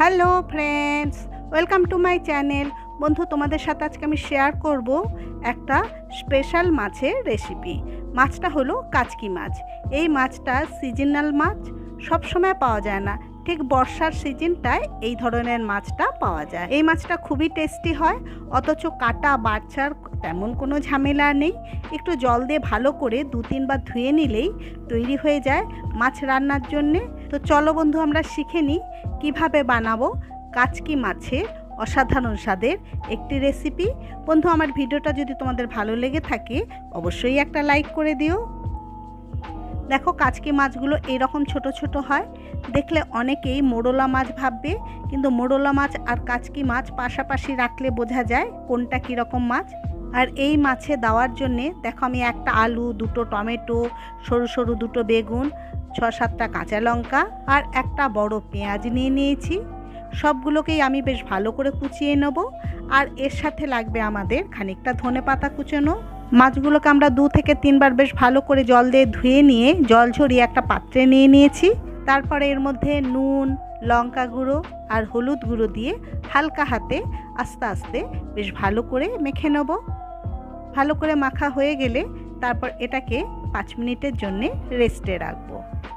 Hello friends, welcome to my channel. বন্ধু, তোমাদের সাথে আজকে আমি শেয়ার করব একটা স্পেশাল মাছের রেসিপি। মাছটা হলো কাচকি মাছ। এই মাছটা সিজনাল মাছ সব সময় পাওয়া যায় না। ঠিক বর্ষার সিজনটায় এই ধরনের মাছটা পাওয়া যায়। এই মাছটা খুবই টেস্টি হয়, অথচ কাটা বাচ্চার তেমন কোনো ঝামেলা নেই। একটু জল দিয়ে ভালো করে দু তিনবার ধুয়ে নিলেই তৈরি হয়ে যায় মাছ রান্নার জন্যে। তো চলো বন্ধু, আমরা শিখে নিই কীভাবে বানাবো কাচকি মাছের অসাধারণ স্বাদের একটি রেসিপি বন্ধু, আমার ভিডিওটা যদি তোমাদের ভালো লেগে থাকে, অবশ্যই একটা লাইক করে দিও। দেখো, কাচকি মাছগুলো এরকম ছোট ছোট হয়। দেখলে অনেকেই মোড়লা মাছ ভাববে, কিন্তু মোড়লা মাছ আর কাচকি মাছ পাশাপাশি রাখলে বোঝা যায় কোনটা কীরকম মাছ। আর এই মাছে দেওয়ার জন্যে, দেখো আমি একটা আলু, দুটো টমেটো, সরু সরু দুটো বেগুন ছ সাতটা কাঁচা লঙ্কা আর একটা বড় পেঁয়াজ নিয়ে নিয়েছি। সবগুলোকেই আমি বেশ ভালো করে কুচিয়ে নেব আর এর সাথে লাগবে আমাদের খানিকটা ধনে পাতা কুচোনো। মাছগুলোকে আমরা দু থেকে তিনবার বেশ ভালো করে জল দিয়ে ধুয়ে নিয়ে জল ঝরিয়ে একটা পাত্রে নিয়ে নিয়েছি। তারপরে এর মধ্যে নুন, লঙ্কা গুঁড়ো আর হলুদ গুঁড়ো দিয়ে হালকা হাতে আস্তে আস্তে বেশ ভালো করে মেখে নেব। ভালো করে মাখা হয়ে গেলে তারপর এটাকে পাঁচ মিনিটের জন্যে রেস্টে রাখব।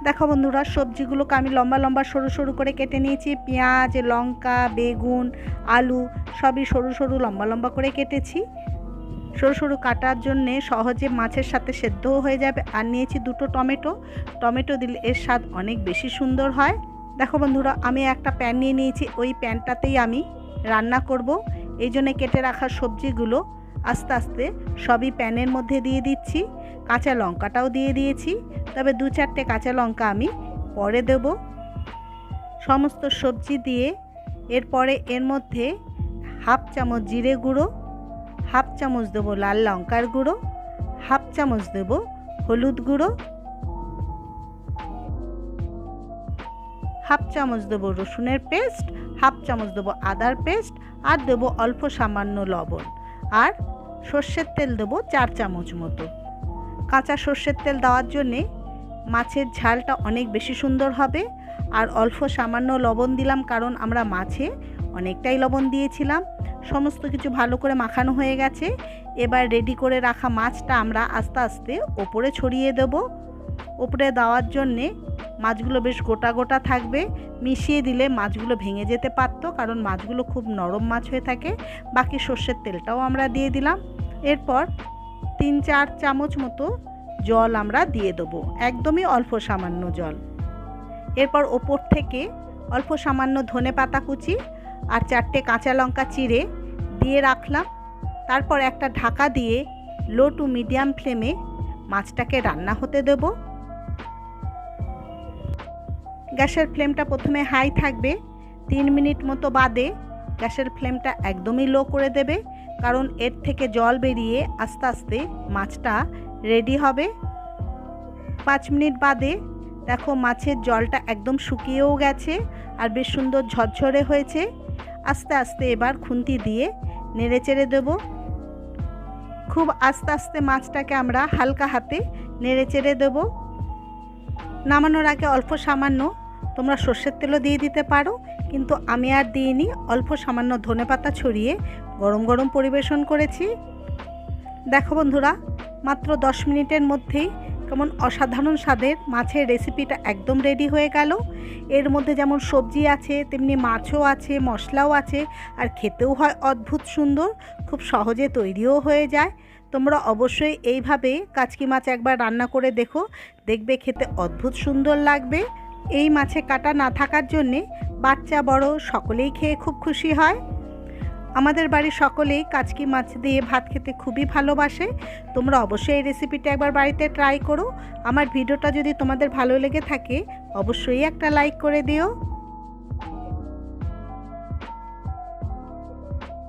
দেখো বন্ধুরা, সবজিগুলোকে আমি লম্বা লম্বা সরু সরু করে কেটে নিয়েছি। পেঁয়াজ, লঙ্কা, বেগুন, আলু সবই সরু সরু লম্বা লম্বা করে কেটেছি। সরু সরু কাটার জন্যে সহজে মাছের সাথে সেদ্ধও হয়ে যাবে। আর নিয়েছি দুটো টমেটো। টমেটো দিলে এর স্বাদ অনেক বেশি সুন্দর হয়। দেখো বন্ধুরা, আমি একটা প্যান নিয়ে নিয়েছি। ওই প্যানটাতেই আমি রান্না করব। এই জন্যে কেটে রাখা সবজিগুলো আস্তে আস্তে সবই প্যানের মধ্যে দিয়ে দিচ্ছি। কাঁচা লঙ্কাটাও দিয়ে দিয়েছি, তবে দু চারটে কাঁচা লঙ্কা আমি পরে দেব। সমস্ত সবজি দিয়ে এরপরে এর মধ্যে হাফ চামচ জিরে গুঁড়ো, হাফ চামচ দেবো লাল লঙ্কার গুঁড়ো, হাফ চামচ দেবো হলুদ গুঁড়ো, হাফ চামচ দেবো রসুনের পেস্ট, হাফ চামচ দেবো আদার পেস্ট, আর দেবো অল্প সামান্য লবণ। আর সর্ষের তেল দেবো চার চামচ মতো। কাঁচা সর্ষের তেল দেওয়ার জন্যে মাছের ঝালটা অনেক বেশি সুন্দর হবে। আর অল্প সামান্য লবণ দিলাম কারণ আমরা মাছে অনেকটাই লবণ দিয়েছিলাম। সমস্ত কিছু ভালো করে মাখানো হয়ে গেছে। এবার রেডি করে রাখা মাছটা আমরা আস্তে আস্তে ওপরে ছড়িয়ে দেব। ওপরে দেওয়ার জন্যে মাছগুলো বেশ গোটা গোটা থাকবে। মিশিয়ে দিলে মাছগুলো ভেঙে যেতে পারতো কারণ মাছগুলো খুব নরম মাছ হয়ে থাকে। বাকি সর্ষের তেলটাও আমরা দিয়ে দিলাম। এরপর তিন চার চামচ মতো জল আমরা দিয়ে দেবো, একদমই অল্প সামান্য জল। এরপর ওপর থেকে অল্প সামান্য ধনে পাতা কুচি আর চারটে কাঁচা লঙ্কা চিড়ে দিয়ে রাখলাম। তারপর একটা ঢাকা দিয়ে লো টু মিডিয়াম ফ্লেমে মাছটাকে রান্না হতে দেব। গ্যাসের ফ্লেমটা প্রথমে হাই থাকবে, তিন মিনিট মতো বাদে গ্যাসের ফ্লেমটা একদমই লো করে দেবে। কারণ এর থেকে জল বেরিয়ে আস্তে আস্তে মাছটা রেডি হবে। পাঁচ মিনিট বাদে দেখো মাছের জলটা একদম শুকিয়েও গেছে আর বেশ সুন্দর ঝরঝরে হয়েছে। আস্তে আস্তে এবার খুন্তি দিয়ে নেড়ে চেড়ে দেবো। খুব আস্তে আস্তে মাছটাকে আমরা হালকা হাতে নেড়ে চেড়ে দেবো। নামানোর আগে অল্প সামান্য তোমরা সর্ষের তেলও দিয়ে দিতে পারো। কিন্তু আমি আর দিইনি, অল্প সামান্য ধনে পাতা ছড়িয়ে গরম গরম পরিবেশন করেছি। দেখো বন্ধুরা, মাত্র দশ মিনিটের মধ্যেই কেমন অসাধারণ স্বাদের মাছের রেসিপিটা একদম রেডি হয়ে গেল। এর মধ্যে যেমন সবজি আছে, তেমনি মাছও আছে, মশলাও আছে, আর খেতেও হয় অদ্ভুত সুন্দর, খুব সহজে তৈরিও হয়ে যায়। তোমরা অবশ্যই এইভাবে কাচকি মাছ একবার রান্না করে দেখো, দেখবে খেতে অদ্ভুত সুন্দর লাগবে। এই মাছে কাটা না থাকার জন্যে বাচ্চা, বড় সকলেই খেয়ে খুব খুশি হয়। আমাদের বাড়ির সকলেই কাচকি মাছ দিয়ে ভাত খেতে খুবই ভালোবাসে। তোমরা অবশ্যই এই রেসিপিটা একবার বাড়িতে ট্রাই করো। আমার ভিডিওটা যদি তোমাদের ভালো লেগে থাকে, অবশ্যই একটা লাইক করে দিও।